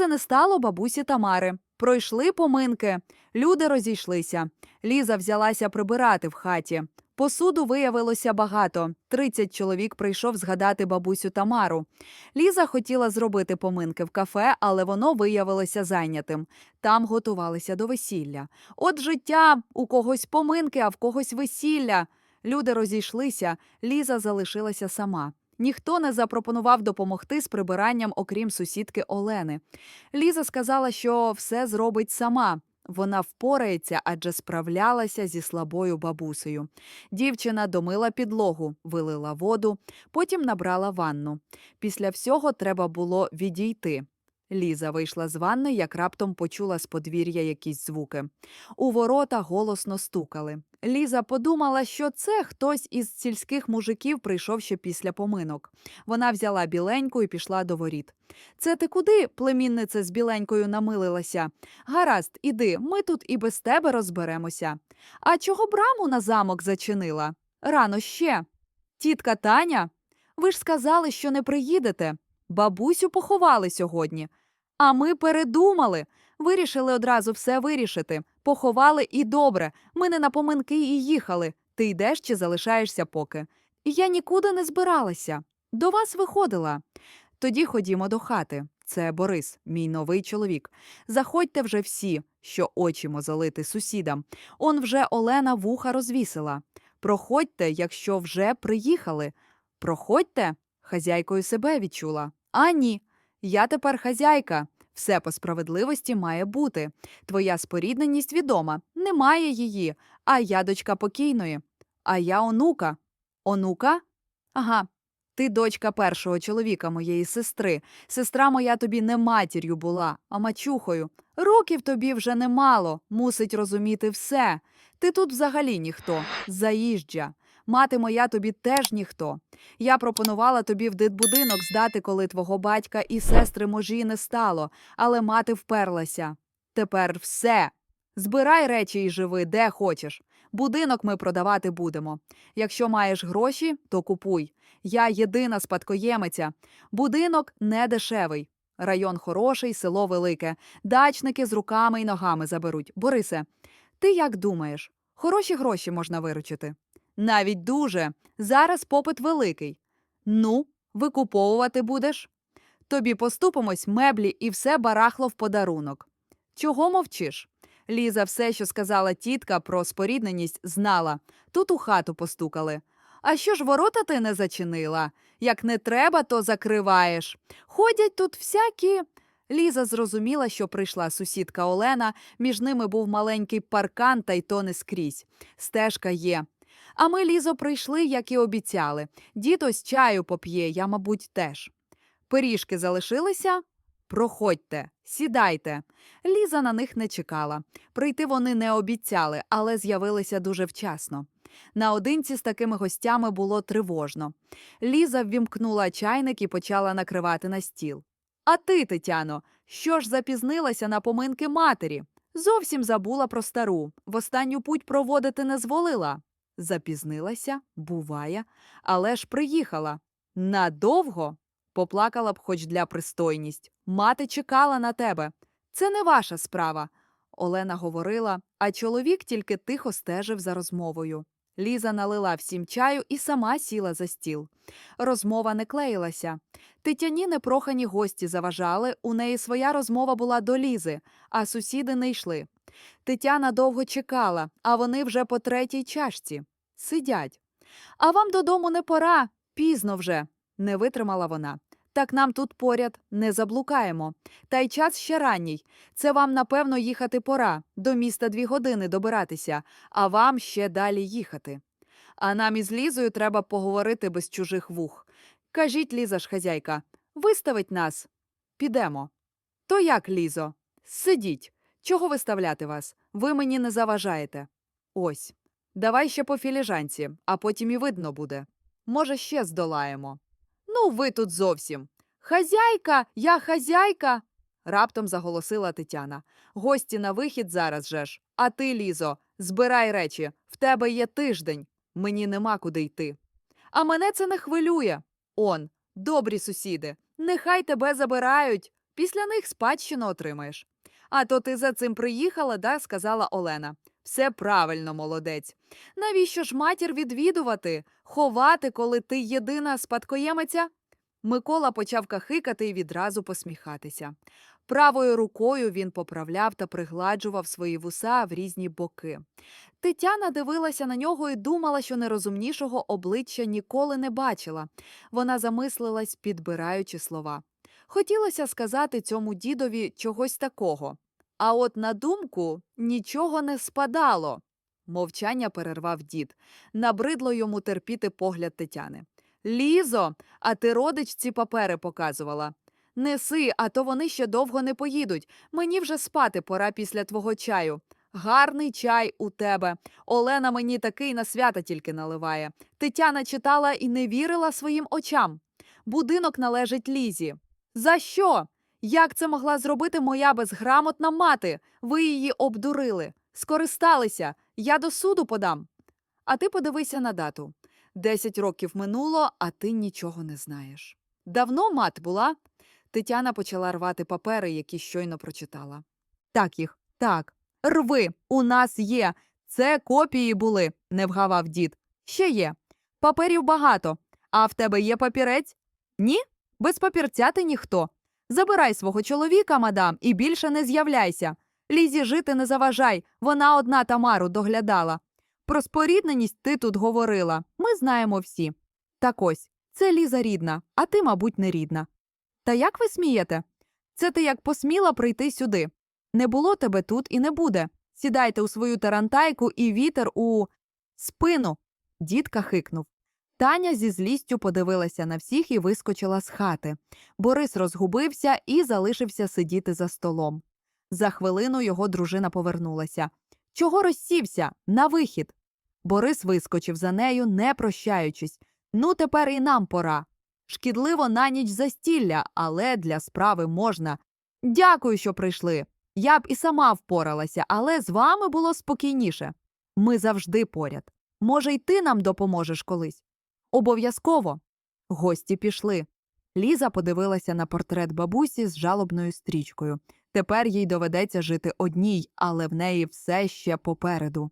Лізи не стало бабусі Тамари. Пройшли поминки. Люди розійшлися. Ліза взялася прибирати в хаті. Посуду виявилося багато. 30 чоловік прийшов згадати бабусю Тамару. Ліза хотіла зробити поминки в кафе, але воно виявилося зайнятим. Там готувалися до весілля. От життя у когось поминки, а в когось весілля. Люди розійшлися, Ліза залишилася сама. Ніхто не запропонував допомогти з прибиранням, окрім сусідки Олени. Ліза сказала, що все зробить сама. Вона впорається, адже справлялася зі слабою бабусею. Дівчина домила підлогу, вилила воду, потім набрала ванну. Після всього треба було відійти. Ліза вийшла з ванни, як раптом почула з подвір'я якісь звуки. У ворота голосно стукали. Ліза подумала, що це хтось із сільських мужиків прийшов ще після поминок. Вона взяла біленьку і пішла до воріт. Це ти куди, племінниця з біленькою, намилилася? Гаразд, іди, ми тут і без тебе розберемося. А чого браму на замок зачинила? Рано ще. Тітка Таня, ви ж сказали, що не приїдете. Бабусю поховали сьогодні. А ми передумали. Вирішили одразу все вирішити. Поховали і добре. Ми не на поминки і їхали. Ти йдеш чи залишаєшся поки. Я нікуди не збиралася. До вас виходила. Тоді ходімо до хати. Це Борис, мій новий чоловік. Заходьте вже всі, що очі мозолити сусідам. Он вже Олена вуха розвісила. Проходьте, якщо вже приїхали. Проходьте, хазяйкою себе відчула. А ні, я тепер хазяйка. Все по справедливості має бути. Твоя спорідненість відома, немає її, а я дочка покійної. А я онука. Онука? Ага. Ти дочка першого чоловіка моєї сестри. Сестра моя тобі не матір'ю була, а мачухою. Років тобі вже немало, мусить розуміти все. Ти тут взагалі ніхто, заїжджа. Мати моя тобі теж ніхто. Я пропонувала тобі в дитбудинок здати, коли твого батька і сестри можі не стало, але мати вперлася. Тепер все. Збирай речі і живи, де хочеш. Будинок ми продавати будемо. Якщо маєш гроші, то купуй. Я єдина спадкоємиця. Будинок не дешевий. Район хороший, село велике. Дачники з руками й ногами заберуть. Борисе, ти як думаєш? Хороші гроші можна виручити. Навіть дуже. Зараз попит великий. Ну, викуповувати будеш? Тобі поступимось меблі і все барахло в подарунок. Чого мовчиш? Ліза все, що сказала тітка про спорідненість, знала. Тут у хату постукали. А що ж ворота ти не зачинила? Як не треба, то закриваєш. Ходять тут всякі. Ліза зрозуміла, що прийшла сусідка Олена, між ними був маленький паркан, та й то не скрізь. Стежка є. А ми, Лізо, прийшли, як і обіцяли. Дід ось чаю поп'є, я, мабуть, теж. Пиріжки залишилися? Проходьте, сідайте. Ліза на них не чекала. Прийти вони не обіцяли, але з'явилися дуже вчасно. Наодинці з такими гостями було тривожно. Ліза ввімкнула чайник і почала накривати на стіл. А ти, Тетяно, що ж запізнилася на поминки матері? Зовсім забула про стару. В останню путь проводити не зволила. Запізнилася, буває, але ж приїхала. Надовго? Поплакала б хоч для пристойність. Мати чекала на тебе. Це не ваша справа. Олена говорила, а чоловік тільки тихо стежив за розмовою. Ліза налила всім чаю і сама сіла за стіл. Розмова не клеїлася. Тетяні непрохані гості заважали, у неї своя розмова була до Лізи, а сусіди не йшли. Тетяна довго чекала, а вони вже по третій чашці. Сидять. А вам додому не пора, пізно вже, не витримала вона. Так нам тут поряд не заблукаємо. Та й час ще ранній. Це вам, напевно, їхати пора. До міста дві години добиратися, а вам ще далі їхати. А нам із Лізою треба поговорити без чужих вух. Кажіть, Ліза ж хазяйка, виставить нас. Підемо. То як, Лізо? Сидіть. Чого виставляти вас? Ви мені не заважаєте. Ось. Давай ще по філіжанці, а потім і видно буде. Може, ще здолаємо. Ну, ви тут зовсім. Хазяйка, я хазяйка. раптом заголосила Тетяна. Гості на вихід зараз же ж. А ти, Лізо, збирай речі. В тебе є тиждень. Мені нема куди йти. А мене це не хвилює. Он, добрі сусіди, нехай тебе забирають. Після них спадщину отримаєш. А то ти за цим приїхала, да? сказала Олена. Все правильно, молодець. Навіщо ж матір відвідувати, ховати, коли ти єдина спадкоємиця? Микола почав кахикати і відразу посміхатися. Правою рукою він поправляв та пригладжував свої вуса в різні боки. Тетяна дивилася на нього і думала, що нерозумнішого обличчя ніколи не бачила. Вона замислилась, підбираючи слова. Хотілося сказати цьому дідові чогось такого. А от на думку нічого не спадало. Мовчання перервав дід. Набридло йому терпіти погляд Тетяни. Лізо, а ти родичці папери показувала. Неси, а то вони ще довго не поїдуть. Мені вже спати пора після твого чаю. Гарний чай у тебе. Олена мені такий на свята тільки наливає. Тетяна читала і не вірила своїм очам. Будинок належить Лізі. За що? Як це могла зробити моя безграмотна мати? Ви її обдурили, скористалися. Я до суду подам. А ти подивися на дату. Десять років минуло, а ти нічого не знаєш. Давно мат була? Тетяна почала рвати папери, які щойно прочитала. Так їх, так. Рви, у нас є. Це копії були, не вгавав дід. Ще є. Паперів багато. А в тебе є папірець? Ні? Без папірця ти ніхто. Забирай свого чоловіка, мадам, і більше не з'являйся. Лізі жити не заважай, вона одна Тамару доглядала. Про спорідненість ти тут говорила. Ми знаємо всі. Так ось, це Ліза рідна, а ти, мабуть, не рідна. Та як ви смієте? Це ти як посміла прийти сюди. Не було тебе тут і не буде. Сідайте у свою тарантайку і вітер у спину. Дідка хикнув. Таня зі злістю подивилася на всіх і вискочила з хати. Борис розгубився і залишився сидіти за столом. За хвилину його дружина повернулася. Чого розсівся? На вихід. Борис вискочив за нею, не прощаючись. Ну, тепер і нам пора. Шкідливо на ніч застілля, але для справи можна. Дякую, що прийшли. Я б і сама впоралася, але з вами було спокійніше. Ми завжди поряд. Може, й ти нам допоможеш колись? Обов'язково. Гості пішли. Ліза подивилася на портрет бабусі з жалобною стрічкою. Тепер їй доведеться жити одній, але в неї все ще попереду.